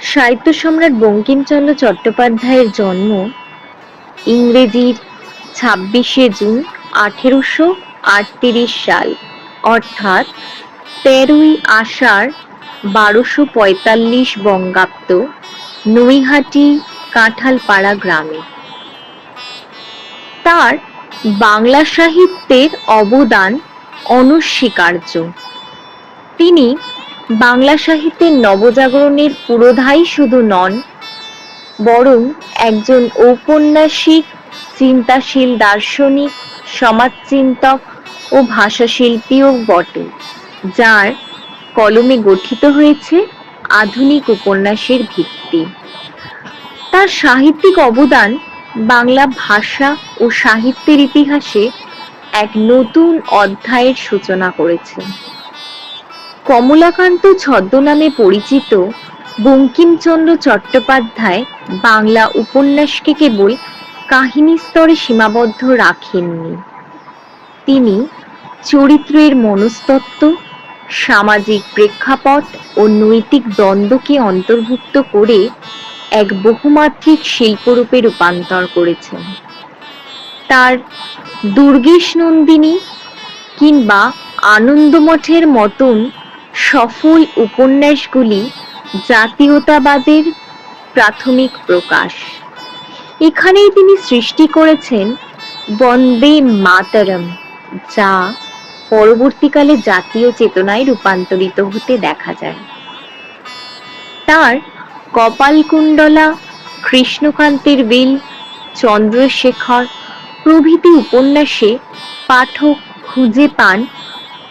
সাহিত্য সম্রাট বঙ্কিমচন্দ্র চট্টোপাধ্যায়ের জন্ম ইংরেজির ছাব্বিশে জুন আঠেরোশো আটত্রিশ সাল, অর্থাৎ তেরোই আষাঢ় বারোশো পঁয়তাল্লিশ বঙ্গাব্দ, নৈহাটি কাঁঠালপাড়া গ্রামে। তার বাংলা সাহিত্যের অবদান অনস্বীকার্য। তিনি বাংলা সাহিত্যের নবজাগরণের পুরোধাই শুধু নন, বরং একজন ঔপন্যাসিক, চিন্তাশীল, দার্শনিক, সমাজচিন্তক ও ভাষাশিল্পীও বটে, যার কলমে গঠিত হয়েছে আধুনিক উপন্যাসের ভিত্তি। তার সাহিত্যিক অবদান বাংলা ভাষা ও সাহিত্যের ইতিহাসে এক নতুন অধ্যায়ের সূচনা করেছে। কমলাকান্ত ছদ্মনামে পরিচিত বঙ্কিমচন্দ্র চট্টোপাধ্যায় বাংলা উপন্যাসকে কেবল কাহিনী স্তরে সীমাবদ্ধ রাখেননি। তিনি চরিত্রের মনস্তত্ত্ব, সামাজিক প্রেক্ষাপট ও নৈতিক দ্বন্দ্বকে অন্তর্ভুক্ত করে এক বহুমাত্রিক শিল্পরূপে রূপান্তর করেছেন। তার দুর্গেশ নন্দিনী কিংবা আনন্দমঠের মতন সফল উপন্যাসগুলি জাতীয়তাবাদের প্রাথমিক প্রকাশ। এখানেই তিনি সৃষ্টি করেছেন বন্দে মাতরম, যা পরবর্তীকালে জাতীয় চেতনায় রূপান্তরিত হতে দেখা যায়। তার কপালকুণ্ডলা, কৃষ্ণকান্তের বিল, চন্দ্রশেখর প্রভৃতি উপন্যাসে পাঠক খুঁজে পান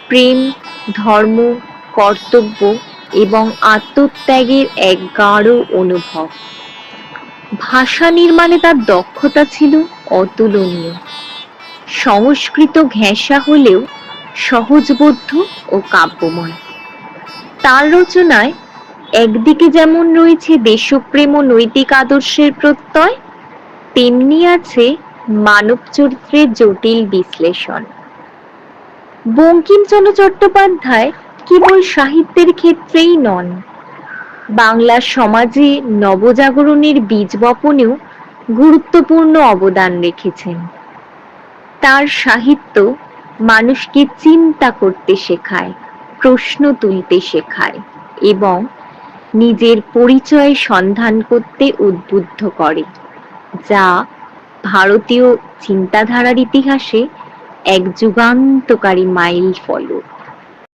প্রেম, ধর্ম কর্তব্য এবং আত্মত্যাগের এক গাঢ় অনুভব। ভাষা নির্মাণে তার দক্ষতা ছিল অতুলনীয়। সংস্কৃত ঘেঁষা হলেও সহজবোধ্য ও কাব্যময়। তার রচনায় একদিকে যেমন রয়েছে দেশপ্রেম ও নৈতিক আদর্শের প্রত্যয়, তেমনি আছে মানব চরিত্রের জটিল বিশ্লেষণ। বঙ্কিমচন্দ্র চট্টোপাধ্যায় কেবল সাহিত্যের ক্ষেত্রেই নন, বাংলা সমাজে নবজাগরণের বীজ বপনেও গুরুত্বপূর্ণ অবদান রেখেছেন। তার সাহিত্য মানুষকে চিন্তা করতে শেখায়, প্রশ্ন তুলতে শেখায় এবং নিজের পরিচয় সন্ধান করতে উদ্বুদ্ধ করে, যা ভারতীয় চিন্তাধারার ইতিহাসে এক যুগান্তকারী মাইল ফলক